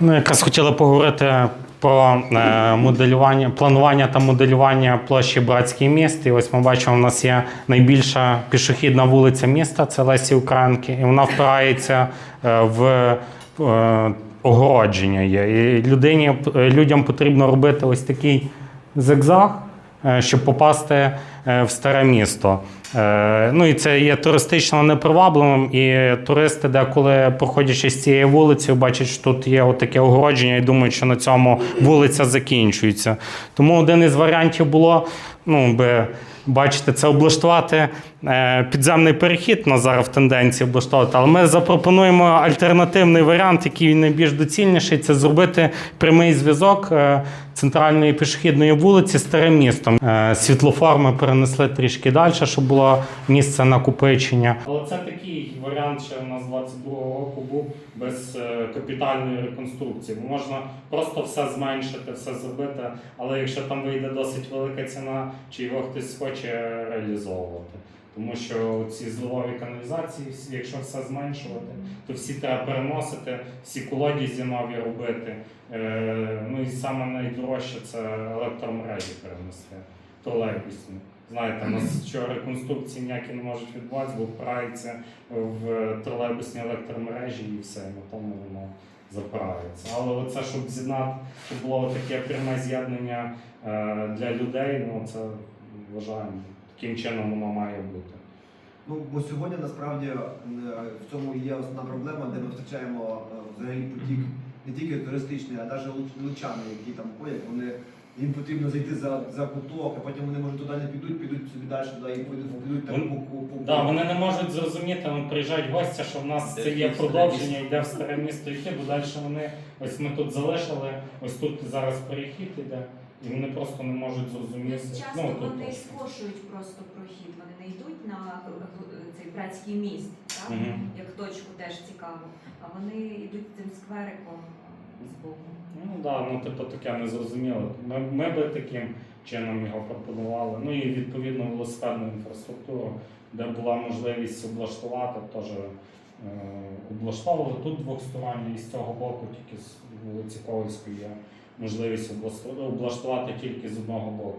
Ну, якраз хотіли поговорити про е, моделювання, планування та моделювання площі Братський міст. І ось ми бачимо, у нас є найбільша пішохідна вулиця міста, це Лесі Українки, і вона впирається е, в е, огородження. Є. І людині, людям потрібно робити ось такий зигзаг, щоб попасти в старе місто. Е, Ну і це є туристично непривабливим, і туристи, деколи проходячи з цією вулицею, бачать, що тут є отаке огородження і думають, що на цьому вулиця закінчується. Тому один із варіантів було, ну би. Бачите, це облаштувати е, підземний перехід на зараз в тенденції облаштовувати. Але ми запропонуємо альтернативний варіант, який найбільш доцільніший це зробити прямий зв'язок е, центральної пішохідної вулиці з старим містом. Е, Світлофор ми перенесли трішки далі, щоб було місце накопичення. Але це такий варіант, ще у нас 22-го року був без е, капітальної реконструкції. Можна просто все зменшити, все зробити, але якщо там вийде досить велика ціна, чи його хтось хоче реалізовувати. Тому що ці зливові каналізації, якщо все зменшувати, то всі треба переносити, всі колодязі нові робити. Е, ну і саме найдорожче це електромережі перенести, тролейбусні. Знаєте, у нас що реконструкції ніякі не можуть відбуватися, бо впирається в тролейбусні електромережі і все, на тому воно запирається. Але оце, щоб з'єднати, щоб було таке пряме з'єднання е, для людей, ну це вважаємо, таким чином воно має бути. Ну, бо сьогодні насправді е, в цьому є основна проблема, де ми втрачаємо е, взагалі потік не тільки туристичний, а навіть луч- лучани, які там ходять, вони їм потрібно зайти за, за куток, а потім вони може туди не підуть, підуть собі далі туди і підуть, підуть там по, по, по, Да, вони не можуть зрозуміти, вони приїжджають гості, що в нас це є продовження, йде в старе місто йти, бо далі вони ось ми тут залишили, ось тут зараз перехід іде, і вони просто не можуть зрозуміти. Часто Ну, тут вони ось. скошують просто прохід, вони не йдуть на е, цей братський міст, так? Мгм. як точку теж цікаво, а вони йдуть цим сквериком е, з боку. Ну да, ну типу таке незрозуміле. Ми, ми би таким чином його пропонували. Ну і відповідно велосипедну інфраструктуру, де була можливість облаштувати, теж е, облаштовували тут двохсторонні і з цього боку, тільки з вулиці Ковальської є можливість облаштувати тільки з одного боку.